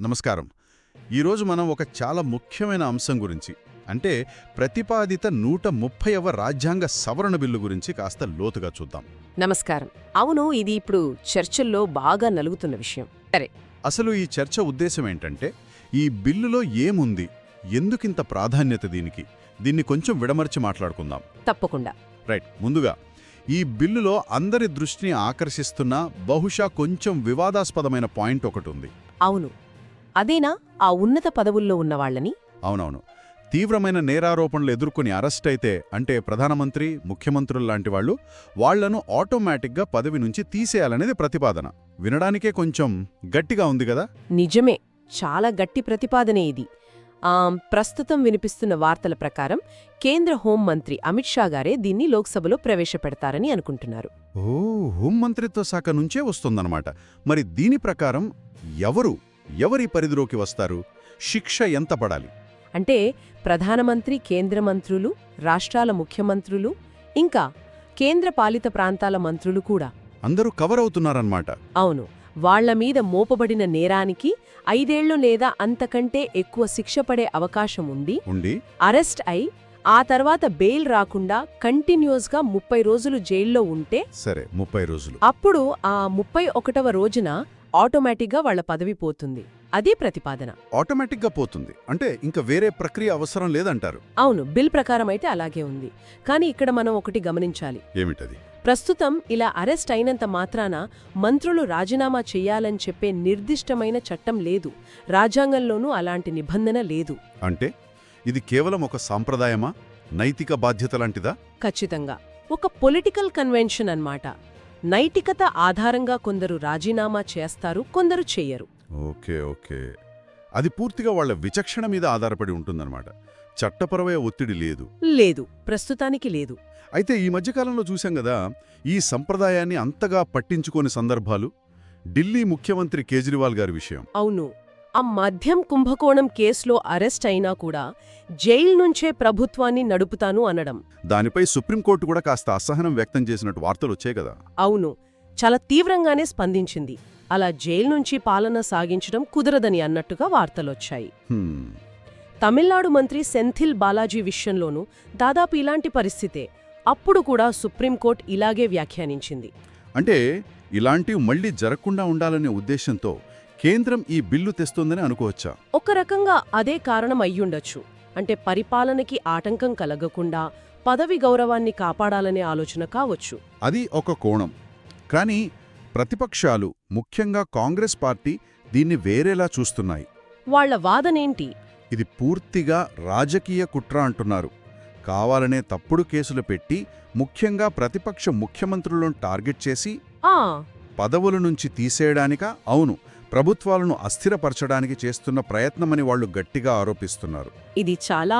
నమస్కారం. ఈరోజు మనం ఒక చాలా ముఖ్యమైన అంశం గురించి అంటే ప్రతిపాదిత నూట ముప్పైవ రాజ్యాంగ సవరణ బిల్లు గురించి కాస్త లోతుగా చూద్దాం. నమస్కారం. అవును ఇది ఇప్పుడు చర్చల్లో బాగా నలుగుతున్న విషయం. సరే. అసలు ఈ చర్చ ఉద్దేశం ఏంటంటే ఈ బిల్లులో ఏముంది? ఎందుకింత ప్రాధాన్యత దీనికి? దీన్ని కొంచెం విడమర్చి మాట్లాడుకుందాం. తప్పకుండా. రైట్. ముందుగా ఈ బిల్లులో అందరి దృష్టిని ఆకర్షిస్తున్న బహుశా కొంచెం వివాదాస్పదమైన పాయింట్ ఒకటి ఉంది. అవును. అదేనా? ఆ ఉన్నత పదవుల్లో ఉన్నవాళ్ళని అవునవును. తీవ్రమైన నేరారోపణలు ఎదుర్కొని అరెస్ట్ అయితే అంటే ప్రధానమంత్రి ముఖ్యమంత్రులు లాంటి వాళ్ళు వాళ్ళను ఆటోమేటిక్గా పదవి నుంచి తీసేయాలనేది ప్రతిపాదన. వినడానికే కొంచెం గట్టిగా ఉంది కదా? నిజమే. చాలా గట్టి ప్రతిపాదనే ఇది. ఆ ప్రస్తుతం వినిపిస్తున్న వార్తల ప్రకారం కేంద్ర హోంమంత్రి అమిత్ షా గారే దీన్ని లోక్సభలో ప్రవేశపెడతారని అనుకుంటున్నారు. ఓ హోంమంత్రిత్వ శాఖ నుంచే వస్తుందన్నమాట. మరి దీని ప్రకారం ఎవరు ఎవరి పరిధిలోకి వస్తారు? శిక్ష ఎంత పడాలి? అంటే ప్రధానమంత్రి కేంద్ర మంత్రులు రాష్ట్రాల ముఖ్యమంత్రులు ఇంకా కేంద్ర పాలిత ప్రాంతాల మంత్రులు కూడా. అందరూ కవర్ అవుతున్నారన్నమాట. అవును. వాళ్ళ మీద మోపబడిన నేరానికి ఐదేళ్ళు లేదా అంతకంటే ఎక్కువ శిక్ష పడే అవకాశం ఉంది ఉండి? అరెస్ట్ అయి ఆ తర్వాత బెయిల్ రాకుండా కంటిన్యూస్గా ముప్పై రోజులు జైల్లో ఉంటే సరే ముప్పై రోజులు. అప్పుడు ఆ ముప్పై ఒకటవ రోజున ఆటోమేటిక్గా వాళ్ళ పదవి పోతుంది. అదే ప్రతిపాదన. ఆటోమేటిక్గా పోతుంది. అంటే ఇంకా వేరే ప్రక్రియ అవసరం లేదంటారు. అవును బిల్ ప్రకారం అయితే అలాగే ఉంది. కానీ ఇక్కడ మనం ఒకటి గమనించాలి. ఏమిటది? ప్రస్తుతం ఇలా అరెస్ట్ అయినంత మాత్రాన మంత్రులు రాజీనామా చెయ్యాలని చెప్పే నిర్దిష్టమైన చట్టం లేదు. రాజ్యాంగంలోనూ అలాంటి నిబంధన లేదు. అంటే ఇది కేవలం ఒక సాంప్రదాయమా? నైతిక బాధ్యత లాంటిదా? ఖచ్చితంగా. ఒక పొలిటికల్ కన్వెన్షన్ అన్నమాట. నైతికత ఆధారంగా కొందరు రాజీనామా చేస్తారు కొందరు చెయ్యరు ఓకే ఓకే. అది పూర్తిగా వాళ్ళ విచక్షణ మీద ఆధారపడి ఉంటుందన్నమాట. చట్టపరమైన ఒత్తిడి లేదు. లేదు ప్రస్తుతానికి లేదు. అయితే ఈ మధ్యకాలంలో చూశాం కదా ఈ సంప్రదాయాన్ని అంతగా పట్టించుకోని సందర్భాలు? ఢిల్లీ ముఖ్యమంత్రి కేజ్రీవాల్ గారి విషయం. అవును. ఆ మద్యం కుంభకోణం కేసులో అరెస్ట్ అయినా కూడా జైల్ నుంచే ప్రభుత్వాన్ని నడుపుతాను అనడం. దానిపై సుప్రీంకోర్టు కూడా కాస్త అసహనం వ్యక్తం చేసినట్టు వార్తలు వచ్చాయి కదా. అవును చాలా తీవ్రంగానే స్పందించింది. అలా జైలు నుంచి పాలన సాగించడం కుదరదని అన్నట్టుగా వార్తలొచ్చాయి తమిళనాడు మంత్రి సెంథిల్ బాలాజీ విషయంలోనూ దాదాపు ఇలాంటి పరిస్థితే అప్పుడు కూడా సుప్రీంకోర్టు ఇలాగే వ్యాఖ్యానించింది. అంటే ఇలాంటివి మళ్ళీ జరగకుండా ఉండాలనే ఉద్దేశంతో కేంద్రం ఈ బిల్లు తెస్తోందని అనుకోవచ్చా? ఒక రకంగా అదే కారణం అయ్యుండొచ్చు. అంటే పరిపాలనకి ఆటంకం కలగకుండా పదవి గౌరవాన్ని కాపాడాలనే ఆలోచన కావచ్చు. అది ఒక కోణం. కానీ ప్రతిపక్షాలు ముఖ్యంగా కాంగ్రెస్ పార్టీ దీన్ని వేరేలా చూస్తున్నాయి. వాళ్ళ వాదనేంటి? ఇది పూర్తిగా రాజకీయ కుట్ర అంటున్నారు. కావాలనే తప్పుడు కేసులు పెట్టి ముఖ్యంగా ప్రతిపక్ష ముఖ్యమంత్రులను టార్గెట్ చేసి పదవుల నుంచి తీసేయడానికా? అవును. ప్రభుత్వాలను అస్థిరపరచడానికి చేస్తున్న ప్రయత్నమని వాళ్ళు గట్టిగా ఆరోపిస్తున్నారు. ఇది చాలా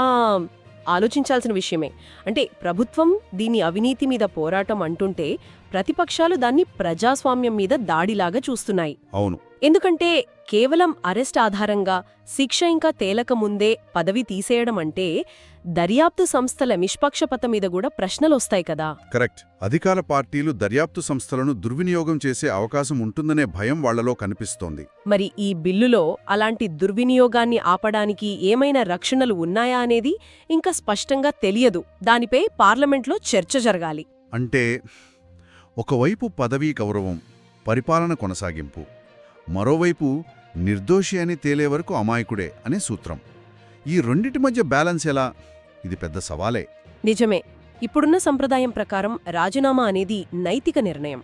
ఆలోచించాల్సిన విషయమే. అంటే ప్రభుత్వం దీని అవినీతి మీద పోరాటం అంటుంటే ప్రతిపక్షాలు దాన్ని ప్రజాస్వామ్యం మీద దాడిలాగా చూస్తున్నాయి. అవును. ఎందుకంటే కేవలం అరెస్ట్ ఆధారంగా శిక్ష ఇంకా తేలకముందే పదవి తీసేయడం అంటే దర్యాప్తు సంస్థల నిష్పక్షపత మీద కూడా ప్రశ్నలొస్తాయి కదా. కరెక్ట్. అధికార పార్టీలు దర్యాప్తు సంస్థలను దుర్వినియోగం చేసే అవకాశం ఉంటుందనే భయం వాళ్ళలో కనిపిస్తోంది. మరి ఈ బిల్లులో అలాంటి దుర్వినియోగాన్ని ఆపడానికి ఏమైనా రక్షణలు ఉన్నాయా అనేది ఇంకా స్పష్టంగా తెలియదు. దానిపై పార్లమెంట్లో చర్చ జరగాలి. అంటే ఒకవైపు పదవీ గౌరవం పరిపాలన కొనసాగింపు మరోవైపు నిర్దోషి అని తేలే వరకు అమాయకుడే అనే సూత్రం. ఈ రెండిటి మధ్య బ్యాలెన్స్ ఎలా? ఇది పెద్ద సవాలే. నిజమే. ఇప్పుడున్న సంప్రదాయం ప్రకారం రాజీనామా అనేది నైతిక నిర్ణయం.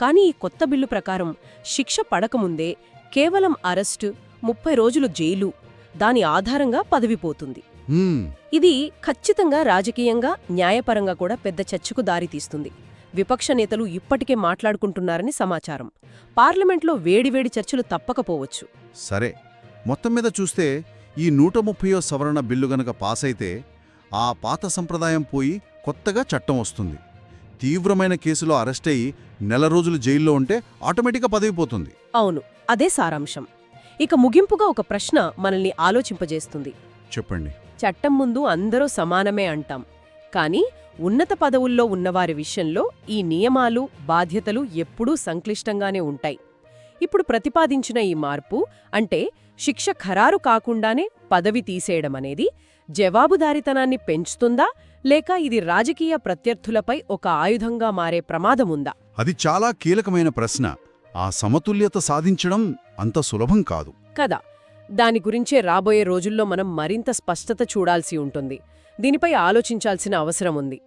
కానీ ఈ కొత్త బిల్లు ప్రకారం శిక్ష పడకముందే కేవలం అరెస్టు ముప్పై రోజులు జైలు దాని ఆధారంగా పదవి పోతుంది. హ్మ్, ఇది ఖచ్చితంగా రాజకీయంగా న్యాయపరంగా కూడా పెద్ద చర్చకు దారితీస్తుంది. విపక్ష నేతలు ఇప్పటికే మాట్లాడుకుంటున్నారని సమాచారం. పార్లమెంట్లో వేడివేడి చర్చలు తప్పకపోవచ్చు. సరే మొత్తం మీద చూస్తే ఈ నూట ముప్పయో సవరణ బిల్లు గనక పాస్ అయితే ఆ పాత సంప్రదాయం పోయి కొత్తగా చట్టం వస్తుంది. తీవ్రమైన కేసులో అరెస్ట్ అయ్యి నెల రోజులు జైల్లో ఉంటే ఆటోమేటిక్గా పదవి పోతుంది అవును అదే సారాంశం. ఇక ముగింపుగా ఒక ప్రశ్న మనల్ని ఆలోచింపజేస్తుంది. చెప్పండి. చట్టం ముందు అందరూ సమానమే అంటాం. కానీ ఉన్నత పదవుల్లో ఉన్నవారి విషయంలో ఈ నియమాలు బాధ్యతలు ఎప్పుడూ సంక్లిష్టంగానే ఉంటాయి. ఇప్పుడు ప్రతిపాదించిన ఈ మార్పు అంటే శిక్ష ఖరారు కాకుండానే పదవి తీసేయడం అనేది జవాబుదారితనాన్ని పెంచుతుందా? లేక ఇది రాజకీయ ప్రత్యర్థులపై ఒక ఆయుధంగా మారే ప్రమాదముందా? అది చాలా కీలకమైన ప్రశ్న. ఆ సమతుల్యత సాధించడం అంత సులభం కాదు. కదా! దాని గురించే రాబోయే రోజుల్లో మనం మరింత స్పష్టత చూడాల్సి ఉంటుంది. దీనిపై ఆలోచించాల్సిన అవసరం ఉంది.